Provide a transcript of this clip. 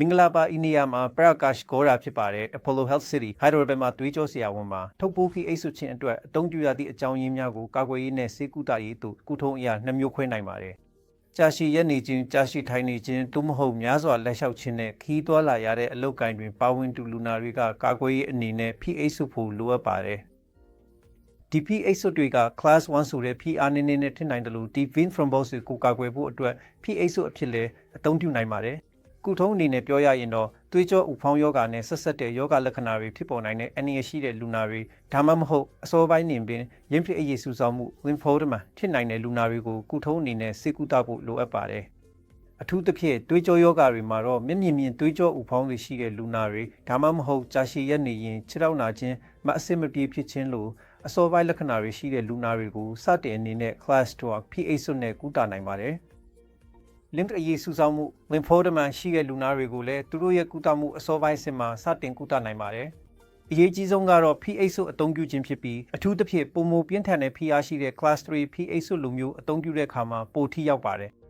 မင်္ဂလာပါအိန္ဒိယမှာပရကာရှ်ဂောရာဖြစ်ပါတယ် Apollo Health City ဟိုက်ဒရိုဘယ်မှာသွေးကြောဆရာဝန်မှာထုတ်ပိုးခိအိတ်ဆုချင်းအတွက်အသုံးပြုရသည့်အကြောင်းရင်းများကိုကာကွယ်ရေးနဲ့စေကူတာရေးတို့ကုထုံးအရာနှမျိုးခွဲနိုင်ပါတယ်ကြာရှည်ရက်နေခြင်းကြာရှည်ထိုင်နေခြင်းသို့မဟုတ်များစွာလက်လျှောက်ခြင်းနဲ့ခီးသွွာလာရတဲ့အလုပ်ကိုင်တွင်ပါဝင်တူလူနာတွေကကာကွယ်ရေးအနေနဲ့ဖိအိတ်ဆုဖို့လိုအပ်ပါတယ်ဒီ PH စွတ်တွေက class 1ဆိုတဲ့ PR နည်းနည်းနဲ့ထင်နိုင်တယ်လို့ဒီ vein thrombosis ကိုကာကွယ်ဖို့အတွက် PH စွတ်အဖြစ်လဲအသုံးပြုနိုင်ပါတယ်။ ကုထုံးအနေနဲ့ပြောရရင်တော့သွေးကြောဥဖောင်းယောဂါနဲ့ဆက်ဆက်တဲ့ယောဂလက္ခဏာတွေဖြစ်ပေါ်နိုင်တဲ့အနည်းရှိတဲ့လူနာတွေဒါမှမဟုတ်အစောပိုင်းနေပင်ရင်းဖြစ်အရေးစုဆောင်မှု lymphedema ဖြစ်နိုင်တဲ့လူနာတွေကိုကုထုံးအနေနဲ့စေကူတာဖို့လိုအပ်ပါတယ်။အထူးသဖြင့်သွေးကြောယောဂါတွေမှာတော့မျက်မြင်မြင်သွေးကြောဥဖောင်းတွေရှိတဲ့လူနာတွေဒါမှမဟုတ်ကြာရှည်ရက်နေရင်ခြေထောက်နာခြင်းမအဆင်မပြေဖြစ်ခြင်းလိုအစောပိုင်းလက္ခဏာတွေရှိတဲ့လူနာတွေကိုစတင်အနေနဲ့ class 2 PH စွနဲ့ကုသနိုင်ပါတယ်။ lymph အရေးစုဆောင်မှု lymphedema ရှိတဲ့လူနာတွေကိုလည်းသူတို့ရဲ့ကုသမှုအစောပိုင်းစဉ်မှာစတင်ကုသနိုင်ပါတယ်။အရေးကြီးဆုံးကတော့ PH ဆုအသုံးပြုခြင်းဖြစ်ပြီးအထူးသဖြင့်ပုံမပြင်းထန်တဲ့ PR ရှိတဲ့ class 3 PH ဆုလိုမျိုးအသုံးပြုတဲ့အခါမှာပိုထိရောက်ပါတယ်။